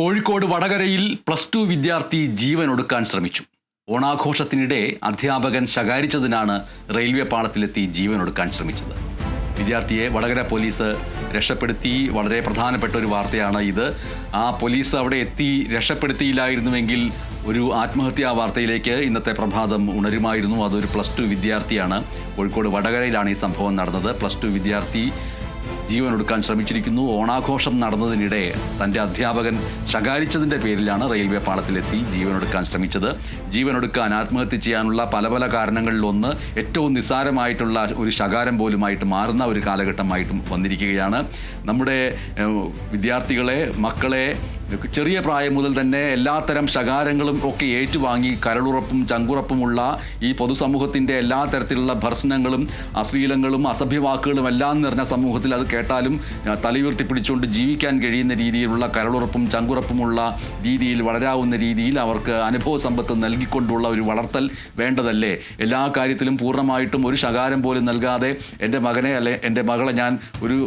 കോഴിക്കോട് വടകരയിൽ plus two വിദ്യാർത്ഥി ജീവൻ ഒടുക്കാൻ ശ്രമിച്ചു. ഓണാഘോഷത്തിനിടെ അധ്യാപകൻ ശകാരിച്ചതിനാണ് റെയിൽവേ പാളത്തിലെത്തി ജീവൻ ഒടുക്കാൻ ശ്രമിച്ചത്. വിദ്യാർത്ഥിയെ വടകര പോലീസ് രക്ഷപ്പെടുത്തി. വളരെ പ്രധാനപ്പെട്ട ഒരു വാർത്തയാണ് ഇത്. ആ പോലീസ് അവിടെ എത്തി രക്ഷപ്പെടുത്തിയില്ലായിരുന്നുവെങ്കിൽ ഒരു ആത്മഹത്യാ വാർത്തയിലേക്ക് ഇന്നത്തെ പ്രഭാതം ഉണരുമായിരുന്നു. അതൊരു പ്ലസ് ടു വിദ്യാർത്ഥിയാണ്. കോഴിക്കോട് വടകരയിലാണ് ഈ സംഭവം നടന്നത്. പ്ലസ് ടു വിദ്യാർത്ഥി ജീവൻ ഒടുക്കാൻ ശ്രമിച്ചിരിക്കുന്നു. ഓണാഘോഷം നടന്നതിനിടെ തന്റെ അധ്യാപകൻ ശകാരിച്ചതിന്റെ പേരിലാണ് റെയിൽവേ പാളത്തിലെത്തി ജീവൻ ഒടുക്കാൻ ശ്രമിച്ചത്. ജീവനൊടുക്കാൻ ആത്മഹത്യ ചെയ്യാനുള്ള പല പല കാരണങ്ങളിലൊന്ന് ഏറ്റവും നിസ്സാരമായിട്ടുള്ള ഒരു ശകാരം പോലുമായിട്ട് മാറുന്ന ഒരു കാലഘട്ടമായിട്ടും വന്നിരിക്കുകയാണ്. നമ്മുടെ വിദ്യാർത്ഥികളെ മക്കളെ ചെറിയ പ്രായം മുതൽ തന്നെ എല്ലാത്തരം ശകാരങ്ങളും ഒക്കെ ഏറ്റുവാങ്ങി കരളുറപ്പും ചങ്കുറപ്പുമുള്ള ഈ പൊതുസമൂഹത്തിന്റെ എല്ലാ തരത്തിലുള്ള ഭർസനങ്ങളും അശ്ലീലങ്ങളും അസഭ്യവാക്കുകളും എല്ലാം നിറഞ്ഞ സമൂഹത്തിൽ അത് കേട്ടാലും തലയുയർത്തിപ്പിടിച്ചുകൊണ്ട് തലയുയർത്തി പിടിച്ചുകൊണ്ട് ജീവിക്കാൻ കഴിയുന്ന രീതിയിലുള്ള കരളുറപ്പും ചങ്കുറപ്പുമുള്ള രീതിയിൽ വളരാവുന്ന രീതിയിൽ അവർക്ക് അനുഭവ സമ്പത്ത് നൽകിക്കൊണ്ടുള്ള ഒരു വളർത്തൽ വേണ്ടതല്ലേ? എല്ലാ കാര്യത്തിലും പൂർണമായിട്ടും ഒരു ശകാരം പോലും നൽകാതെ എന്റെ മകനെ അല്ലെ എന്റെ മകളെ ഞാൻ ഒരു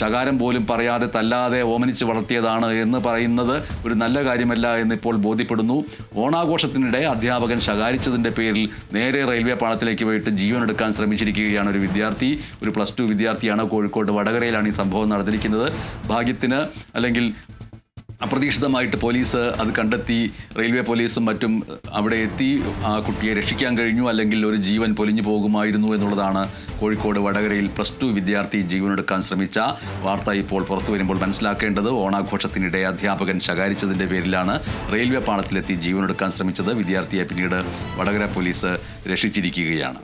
ശകാരം പോലും പറയാതെ തല്ലാതെ ഓമനിച്ച് വളർത്തിയതാണ് എന്ന് പറയുന്നത് ഒരു നല്ല കാര്യമല്ല എന്നിപ്പോൾ ബോധ്യപ്പെടുന്നു. ഓണാഘോഷത്തിനിടെ അധ്യാപകൻ ശകാരിച്ചതിന്റെ പേരിൽ നേരെ റെയിൽവേ പാളത്തിലേക്ക് പോയിട്ട് ജീവനെടുക്കാൻ ശ്രമിച്ചിരിക്കുകയാണ് ഒരു വിദ്യാർത്ഥി. ഒരു പ്ലസ് ടു വിദ്യാർത്ഥിയാണ് കോഴിക്കോട് വടകരയിലാണ് ഈ സംഭവം നടന്നിരിക്കുന്നത്. ഭാഗ്യത്തിന് അല്ലെങ്കിൽ അപ്രതീക്ഷിതമായിട്ട് പോലീസ് അത് കണ്ടെത്തി റെയിൽവേ പോലീസും മറ്റും അവിടെ എത്തി ആ കുട്ടിയെ രക്ഷിക്കാൻ കഴിഞ്ഞു അല്ലെങ്കിൽ ഒരു ജീവൻ പൊലിഞ്ഞു പോകുമായിരുന്നു എന്നുള്ളതാണ് കോഴിക്കോട് വടകരയിൽ പ്ലസ് ടു വിദ്യാർത്ഥി ജീവനെടുക്കാൻ ശ്രമിച്ച വാർത്ത ഇപ്പോൾ പുറത്തു വരുമ്പോൾ മനസ്സിലാക്കേണ്ടത്. ഓണാഘോഷത്തിനിടെ അധ്യാപകൻ ശകാരിച്ചതിന്റെ പേരിലാണ് റെയിൽവേ പാളത്തിലെത്തി ജീവനെടുക്കാൻ ശ്രമിച്ചത്. വിദ്യാർത്ഥിയെ പിന്നീട് വടകര പോലീസ് രക്ഷിച്ചിരിക്കുകയാണ്.